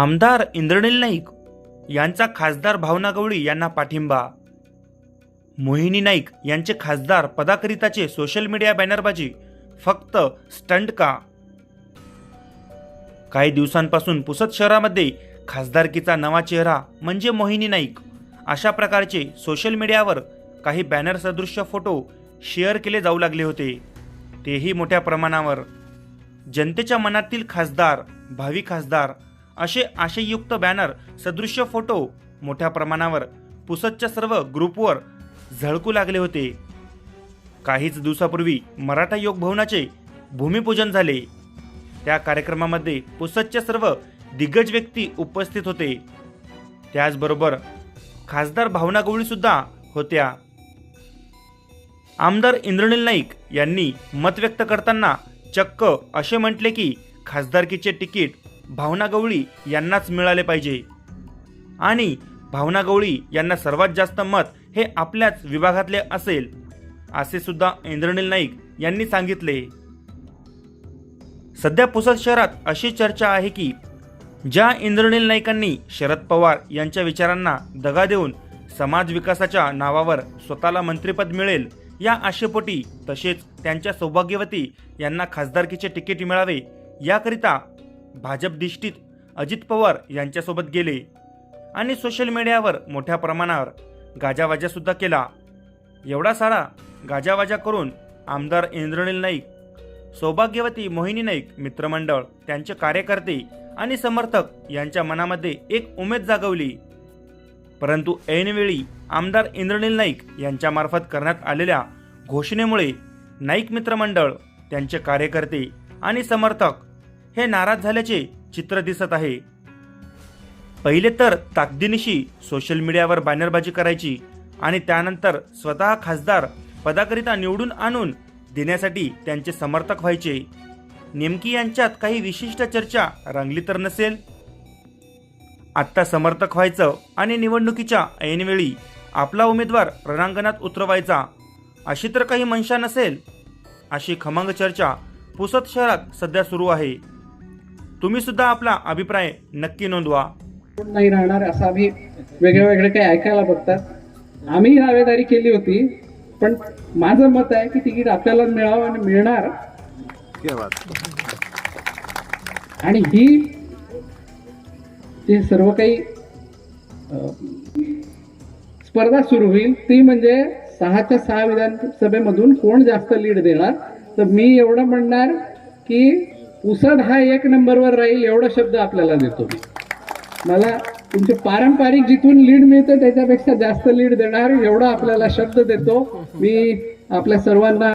आमदार इंद्रनील नाईक यांचा खासदार भावना गवळी यांना पाठिंबा. मोहिनी नाईक यांचे खासदार पदाकरिताचे सोशल मीडिया बॅनरबाजी फक्त स्टंट का? काही दिवसांपासून पुसद शहरामध्ये खासदारकीचा नवा चेहरा म्हणजे मोहिनी नाईक. अशा प्रकारचे सोशल मीडियावर काही बॅनर सदृश्य फोटो शेअर केले जाऊ लागले होते. तेही मोठ्या प्रमाणावर. जनतेच्या मनातील खासदार भावी खासदार असे आशयुक्त बॅनर सदृश्य फोटो मोठ्या प्रमाणावर पुसदच्या सर्व ग्रुपवर झळकू लागले होते. काहीच दिवसापूर्वी मराठा योग भवनाचे भूमिपूजन झाले. त्या कार्यक्रमामध्ये पुसदच्या सर्व दिग्गज व्यक्ती उपस्थित होते. त्याचबरोबर खासदार भावना गवळी सुद्धा होत्या. आमदार इंद्रनील नाईक यांनी मत व्यक्त करताना चक्क असे म्हटले की खासदारकीचे तिकीट भावना गवळी यांनाच मिळाले पाहिजे. आणि भावना गवळी यांना सर्वात जास्त मत हे आपल्याच विभागातले असेल असे सुद्धा इंद्रनील नाईक यांनी सांगितले. सध्या पुसद शहरात अशी चर्चा आहे की ज्या इंद्रनील नाईकांनी शरद पवार यांच्या विचारांना दगा देऊन समाज विकासाच्या नावावर स्वतःला मंत्रिपद मिळेल या आशेपोटी तसेच त्यांच्या सौभाग्यवती यांना खासदारकीचे तिकीट मिळावे याकरिता भाजप दिष्टीत अजित पवार यांच्यासोबत गेले आणि सोशल मीडियावर मोठ्या प्रमाणावर गाजावाजासुद्धा केला. एवढा सारा गाजावाजा करून आमदार इंद्रनील नाईक सौभाग्यवती मोहिनी नाईक मित्रमंडळ त्यांचे कार्यकर्ते आणि समर्थक यांच्या मनामध्ये एक उमेद जागवली. परंतु ऐनवेळी आमदार इंद्रनील नाईक यांच्यामार्फत करण्यात आलेल्या घोषणेमुळे नाईक मित्रमंडळ त्यांचे कार्यकर्ते आणि समर्थक हे नाराज झाल्याचे चित्र दिसत आहे. पहिले तर ताकदीनिशी सोशल मीडियावर बॅनरबाजी करायची आणि त्यानंतर स्वतः खासदार पदाकरिता निवडून आणून देण्यासाठी त्यांचे समर्थक व्हायचे. नेमकी यांच्यात काही विशिष्ट चर्चा रंगली तर नसेल? आत्ता समर्थक व्हायचं आणि निवडणुकीच्या ऐनवेळी आपला उमेदवार रणांगणात उतरवायचा अशी तर काही मनशा नसेल. अशी खमंग चर्चा पुसद शहरात सध्या सुरू आहे. तुम्ही सुद्धा आपला अभिप्राय नक्की नोंदवा. नाही राहणार असं आम्ही वेगळे वेगळे काही ऐकायला बघतात. आम्ही दावेदारी केली होती पण माझं मत आहे की तिकीट आपल्याला मिळावं आणि मिळणार. आणि ही जे सर्व काही स्पर्धा सुरू होईल ती म्हणजे सहाच्या सहा विधानसभेमधून कोण जास्त लीड देणार? तर मी एवढं म्हणणार की उसद हा एक नंबरवर राहील एवढा शब्द आपल्याला देतो. मी मला तुमचे पारंपरिक जिथून लीड मिळतं त्याच्यापेक्षा जास्त लीड देणार एवढा आपल्याला शब्द देतो. मी आपल्या सर्वांना